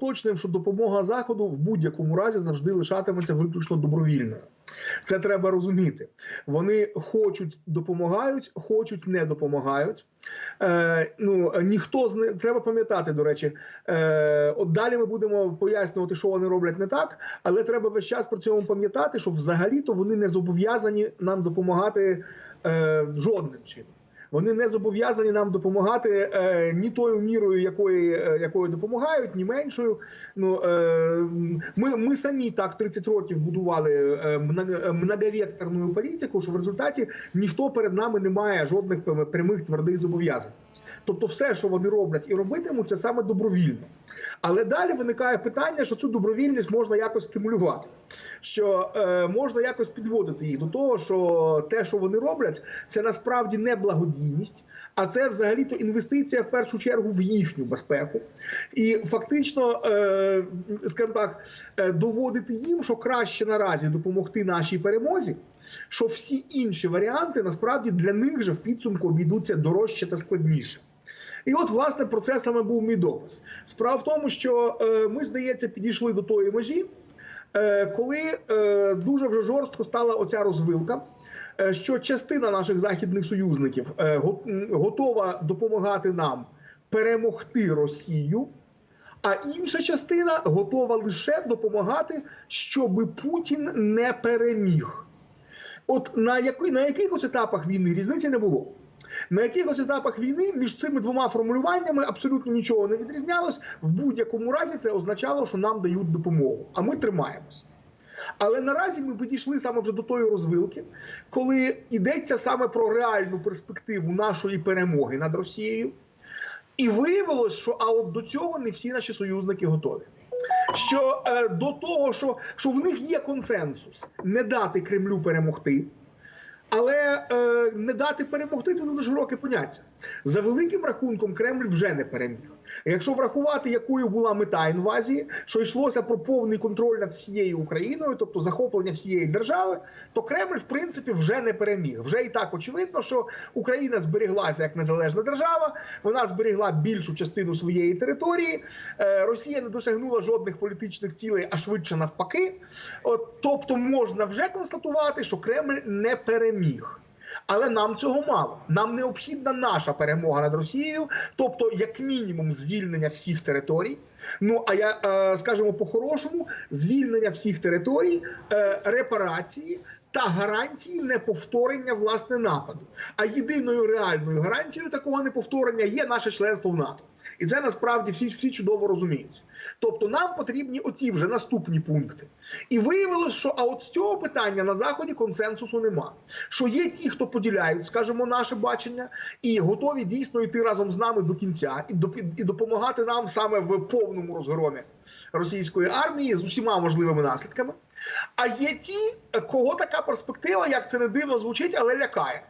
уточнюємо, що допомога заходу в будь-якому разі завжди лишатиметься виключно добровільною. Це треба розуміти. Вони хочуть допомагають, хочуть не допомагають. Е, ну ніхто з них треба пам'ятати. До речі, е, от далі ми будемо пояснювати, що вони роблять не так, але треба весь час при цьому пам'ятати, що взагалі-то вони не зобов'язані нам допомагати е, жодним чином. Вони не зобов'язані нам допомагати е, ні тою мірою, якої, е, якою допомагають, ні меншою. Ну е, ми, ми самі так 30 років будували е, многовекторну політику, що в результаті ніхто перед нами не має жодних прямих твердих зобов'язань. Тобто, все, що вони роблять і робитимуть, це саме добровільно. Але далі виникає питання, що цю добровільність можна якось стимулювати, що е, можна якось підводити їх до того, що те, що вони роблять, це насправді не благодійність, а це взагалі-то інвестиція в першу чергу в їхню безпеку. І фактично, е, скажімо так, е, доводити їм, що краще наразі допомогти нашій перемозі, що всі інші варіанти насправді для них же в підсумку обійдуться дорожче та складніше. І от, власне, про це саме був мій допис. Справа в тому, що е, ми, здається, підійшли до тої межі, е, коли е, дуже вже жорстко стала оця розвилка, що частина наших західних союзників готова допомагати нам перемогти Росію. А інша частина готова лише допомагати, щоб Путін не переміг. От на, який, на якихось етапах війни різниці не було. На якихось етапах війни між цими двома формулюваннями абсолютно нічого не відрізнялось. В будь-якому разі це означало, що нам дають допомогу, а ми тримаємось. Але наразі ми підійшли саме вже до тої розвилки, коли йдеться саме про реальну перспективу нашої перемоги над Росією. І виявилось, що а от до цього не всі наші союзники готові. Що е, до того, що, що в них є консенсус не дати Кремлю перемогти, але е, не дати перемогти це дуже широке поняття. За великим рахунком, Кремль вже не переміг. Якщо врахувати, якою була мета інвазії, що йшлося про повний контроль над всією Україною, тобто захоплення всієї держави, то Кремль, в принципі, вже не переміг. Вже і так очевидно, що Україна зберіглася як незалежна держава, вона зберігла більшу частину своєї території. Е, Росія не досягнула жодних політичних цілей, а швидше навпаки. От, тобто, можна вже констатувати, що Кремль не переміг. Але нам цього мало. Нам необхідна наша перемога над Росією, тобто, як мінімум, звільнення всіх територій. Ну а я е, скажімо по-хорошому, звільнення всіх територій, е, репарації. Та гарантії неповторення власне нападу. А єдиною реальною гарантією такого неповторення є наше членство в НАТО, і це насправді всі, всі чудово розуміють. Тобто нам потрібні оці вже наступні пункти. І виявилось, що а от з цього питання на заході консенсусу нема. Що є ті, хто поділяють, скажімо, наше бачення, і готові дійсно йти разом з нами до кінця і допомагати нам саме в повному розгромі російської армії з усіма можливими наслідками. А є ті, кого така перспектива, як це не дивно звучить, але лякає.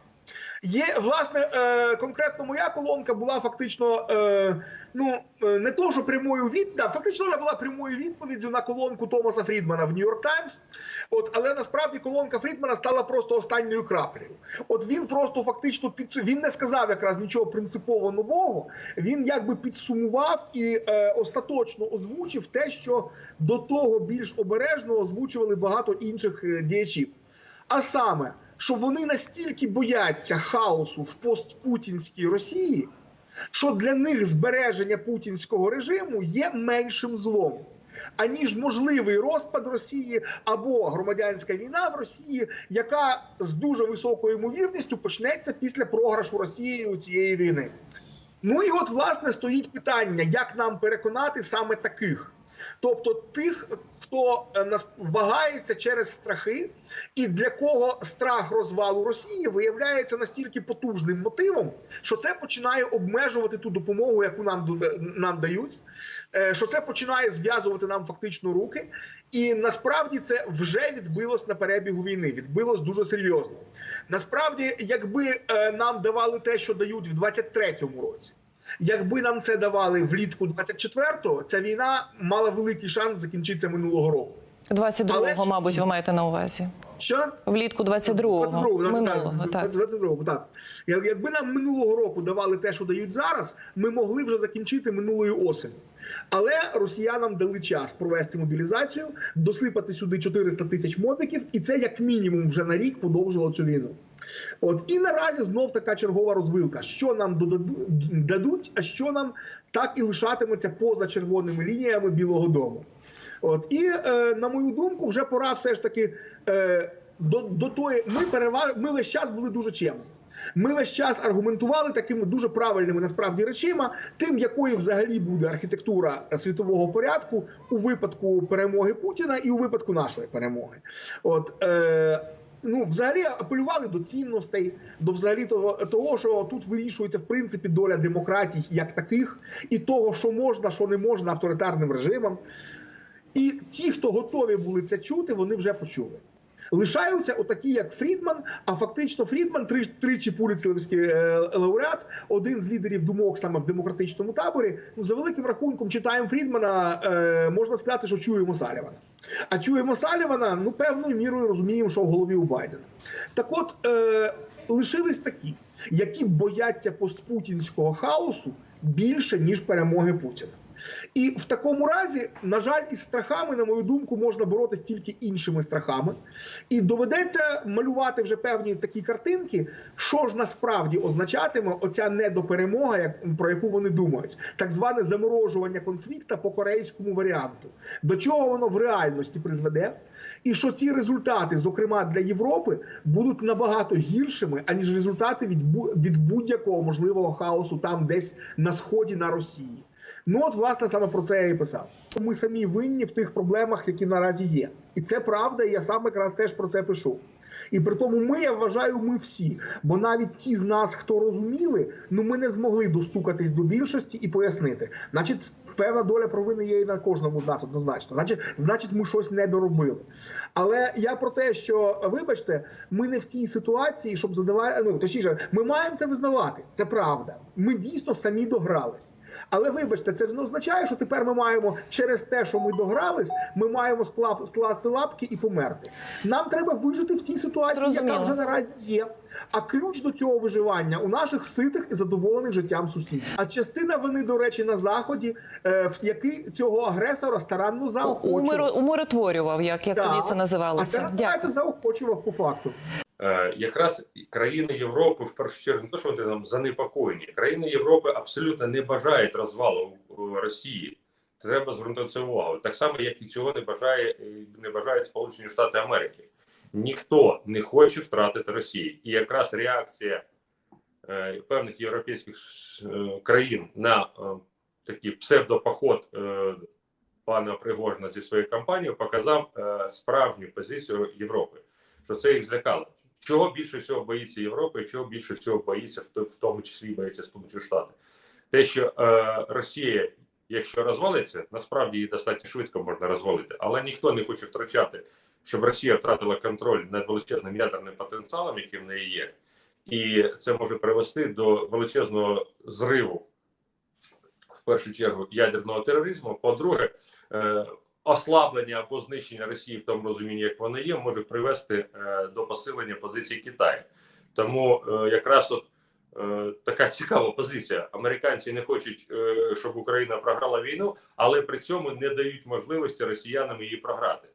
Є власне е, конкретно моя колонка була фактично е, ну е, не то, що прямою від, фактично вона була прямою відповіддю на колонку Томаса Фрідмана в Нью-Йорк Таймс. От, але насправді колонка Фрідмана стала просто останньою краплею. От він просто фактично під він не сказав якраз нічого принципово нового. Він якби підсумував і е, остаточно озвучив те, що до того більш обережно озвучували багато інших діячів. А саме, що вони настільки бояться хаосу в постпутінській Росії, що для них збереження путінського режиму є меншим злом. Аніж можливий розпад Росії або громадянська війна в Росії, яка з дуже високою ймовірністю почнеться після програшу Росією цієї війни. Ну і от власне стоїть питання, як нам переконати саме таких, тобто тих, хто е, вагається через страхи, і для кого страх розвалу Росії виявляється настільки потужним мотивом, що це починає обмежувати ту допомогу, яку нам нам дають. е, Що це починає зв'язувати нам фактично руки, і насправді це вже відбилось на перебігу війни. Відбилось дуже серйозно. Насправді, якби е, нам давали те, що дають в 23-му році, якби нам це давали влітку 24-го, ця війна мала великий шанс закінчитися минулого року. 22-го, Але- мабуть, ви маєте на увазі. Що? Влітку 22-го, 22-го, минулого, так. так. 22-го, так. Якби нам минулого року давали те, що дають зараз, ми могли вже закінчити минулої осені. Але росіянам дали час провести мобілізацію, досипати сюди 400 тисяч мобіків, і це як мінімум вже на рік подовжило цю війну. От і наразі знов така чергова розвилка: що нам дадуть, а що нам так і лишатиметься поза червоними лініями Білого Дому. От і е, на мою думку, вже пора все ж таки е, до, до тої. Ми переваж... ми весь час були дуже чемні. Ми весь час аргументували такими дуже правильними насправді речима, тим, якою взагалі буде архітектура світового порядку у випадку перемоги Путіна і у випадку нашої перемоги. От е, ну, взагалі апелювали до цінностей, до взагалі того, того, що тут вирішується в принципі доля демократій як таких, і того, що можна, що не можна авторитарним режимам. І ті, хто готові були це чути, вони вже почули. Лишаються отакі, як Фрідман. А фактично Фрідман три, тричі пуліцерівський е, лауреат, один з лідерів думок саме в демократичному таборі. Ну за великим рахунком читаємо Фрідмана. Е, можна сказати, що чуємо Салівана. А чуємо Салівана, ну певною мірою розуміємо, що в голові у Байдена. Так, от е, лишились такі, які бояться постпутінського хаосу більше ніж перемоги Путіна. І в такому разі, на жаль, із страхами, на мою думку, можна боротися тільки іншими страхами. І доведеться малювати вже певні такі картинки, що ж насправді означатиме оця недоперемога, як про яку вони думають, так зване заморожування конфлікту по корейському варіанту. До чого воно в реальності призведе? І що ці результати, зокрема для Європи, будуть набагато гіршими, аніж результати від будь-якого можливого хаосу там десь на сході на Росії. Ну от власне саме про це я і писав. Ми самі винні в тих проблемах, які наразі є, і це правда. Я сам якраз теж про це пишу. І при тому ми, я вважаю, ми всі. Бо навіть ті з нас, хто розуміли, ну ми не змогли достукатись до більшості і пояснити. Значить, певна доля провини є і на кожному з нас однозначно. Значить, значить, ми щось не доробили. Але я про те, що вибачте, ми не в цій ситуації, щоб задавати. Ну точніше, ми маємо це визнавати. Це правда. Ми дійсно самі догрались. Але вибачте, це ж не означає, що тепер ми маємо через те, що ми догрались, ми маємо склап- скласти лапки і померти. Нам треба вижити в тій ситуації, Зрозуміло. яка вже наразі є. А ключ до цього виживання у наших ситих і задоволених життям сусідів. А частина вини, до речі, на заході, е, в який цього агресора старанно заохочував. Умиротворював, як, як Так. тоді це А називалося. зараз знаєте, Дякую. заохочував по факту. Е, якраз країни Європи в першу чергу не то, що вони там занепокоєні. Країни Європи абсолютно не бажають розвалу е, Росії. Треба звернути це увагу. Так само, як і цього не бажає е, не бажають Сполучені Штати Америки. Ніхто не хоче втратити Росію. І якраз реакція е, певних європейських е, країн на е, такий псевдопоход е, пана Пригожина зі своєю кампанією показав е, справжню позицію Європи що це їх злякало. Чого більше всього боїться Європа, і чого більше всього боїться, в, тому числі боїться Сполучені Штати. Те, що е, Росія, якщо розвалиться, насправді її достатньо швидко можна розвалити, але ніхто не хоче втрачати, щоб Росія втратила контроль над величезним ядерним потенціалом, який в неї є, і це може привести до величезного зриву, в першу чергу, ядерного тероризму. По-друге, е, ослаблення або знищення Росії в тому розумінні, як воно є, може привести е, до посилення позиції Китаю. Тому е, якраз от е, така цікава позиція. Американці не хочуть, щоб Україна програла війну, але при цьому не дають можливості росіянам її програти.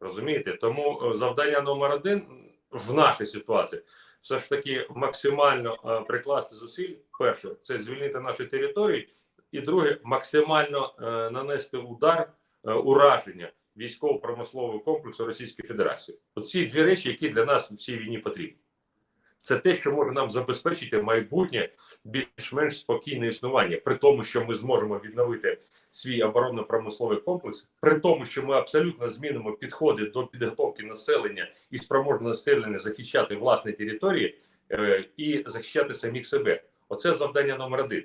Розумієте? Тому завдання номер один в нашій ситуації все ж таки максимально прикласти зусиль. Перше, це звільнити наші території, і друге, максимально нанести удар ураження військово-промислового комплексу Російської Федерації. Оці дві речі, які для нас в цій війні потрібні. Це те, що може нам забезпечити майбутнє більш-менш спокійне існування, при тому, що ми зможемо відновити свій оборонно-промисловий комплекс, при тому, що ми абсолютно змінимо підходи до підготовки населення і спроможне населення захищати власні території е, і захищати самих себе. Оце завдання номер один.